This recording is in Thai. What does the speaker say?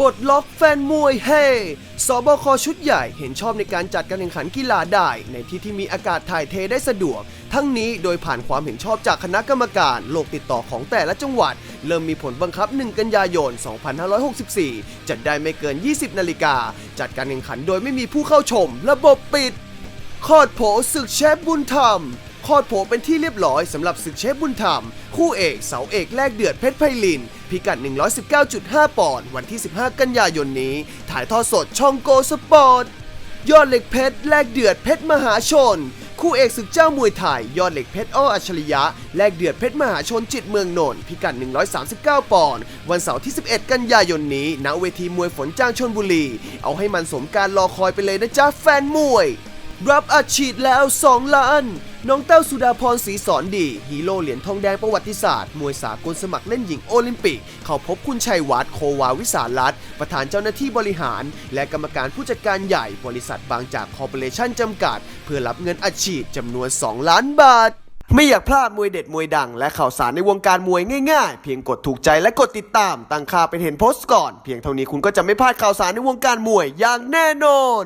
ปลดล็อกแฟนมวยเฮ สบคชุดใหญ่เห็นชอบในการจัดการแข่งขันกีฬาได้ ในที่ที่มีอากาศถ่ายเทได้สะดวก ทั้งนี้โดยผ่านความเห็นชอบจากคณะกรรมการโรคติดต่อของแต่ละจังหวัด เริ่มมีผลบังคับ 1 กันยายน 2564 จัดได้ไม่เกิน 20 นาฬิกา จัดการแข่งขันโดยไม่มีผู้เข้าชม ระบบปิด คอดโผศึกเชฟบุญธรรม คอดโผเป็นที่เรียบร้อยสำหรับศึกเชฟบุญธรรม คู่เอกเสาเอกแลกเดือดเพชรไพลิน พิกัด 119.5 ปอนด์วันที่ 15 กันยายนนี้ ถ่ายทอดสดช่องโกสปอร์ตยอดเหล็กเพชรแลกเดือดเพชรมหาชน คู่เอกศึกเจ้ามวยไทย ยอดเหล็กเพชรอ้ออัจฉริยะแลกเดือดเพชรมหาชนจิตเมืองนนท์พิกัด 139 ปอนด์วันเสาร์ที่ 11 กันยายนนี้ณเวทีมวยฝนจ้างชนบุรี เอาให้มันสมการรอคอยไปเลยนะจ๊ะแฟนมวย รับอัดฉีดแล้ว 2 ล้าน น้องเต้าสุดาพรศรีสอนดี ฮีโร่เหรียญทองแดงประวัติศาสตร์ มวยสากลสมัครเล่นหญิงโอลิมปิก เข้าพบคุณชัยวัฒน์โควาวิสารรัตน์ประธานเจ้าหน้าที่บริหาร และกรรมการผู้จัดการใหญ่บริษัทบางจากคอร์ปอเรชั่นจำกัด เพื่อรับเงินอัดฉีดจำนวน 2 ล้านบาท ไม่อยากพลาดมวยเด็ดมวยดัง และข่าวสารในวงการมวยง่ายๆ เพียงกดถูกใจและกดติดตาม ตั้งค่าเป็นเห็นโพสต์ก่อน เพียงเท่านี้คุณก็จะไม่พลาดข่าวสารในวงการมวยอย่างแน่นอน